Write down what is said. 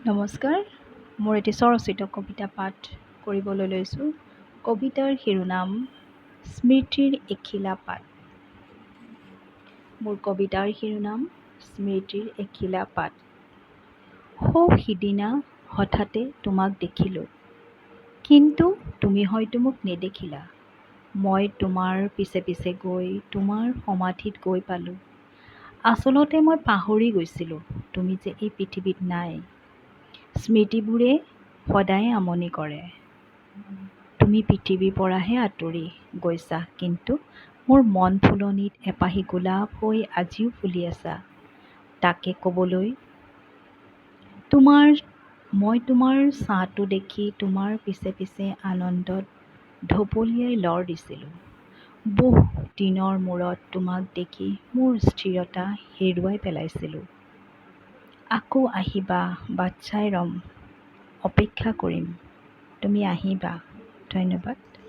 নমস্কাৰ। মোৰ এটি স্বৰচিত কবিতা পাঠ কৰিবলৈ লৈছোঁ। কবিতাৰ শিৰোনাম স্মৃতিৰ এখিলা পাত। মোৰ কবিতাৰ শিৰোনাম স্মৃতিৰ এখিলা পাত। সৌ সিদিনা হঠাতে তোমাক দেখিলোঁ। কিন্তু তুমি হয়তো মোক নেদেখিলা। মই তোমাৰ পিছে পিছে গৈ তোমাৰ সমাধিত গৈ পালোঁ। আচলতে মই পাহৰি গৈছিলোঁ। তুমি যে এই পৃথিৱীত নাই স্মৃতিবোৰে সদায় আমনি কৰে। তুমি পৃথিৱীৰ পৰাহে আঁতৰি গৈছা, কিন্তু মোৰ মন ফুলনিত এপাহি গোলাপ হৈ আজিও ফুলি আছা। তাকে ক'বলৈ, তোমাৰ মই তোমাৰ ছাঁটো দেখি তোমাৰ পিছে পিছে আনন্দত ঢপলিয়াই লৰ দিছিলোঁ। বহু দিনৰ মূৰত তোমাক দেখি মোৰ স্থিৰতা হেৰুৱাই পেলাইছিলোঁ। আকৌ আহিবা বাট চাই ৰ'ম। অপেক্ষা কৰিম। তুমি আহিবা। ধন্যবাদ।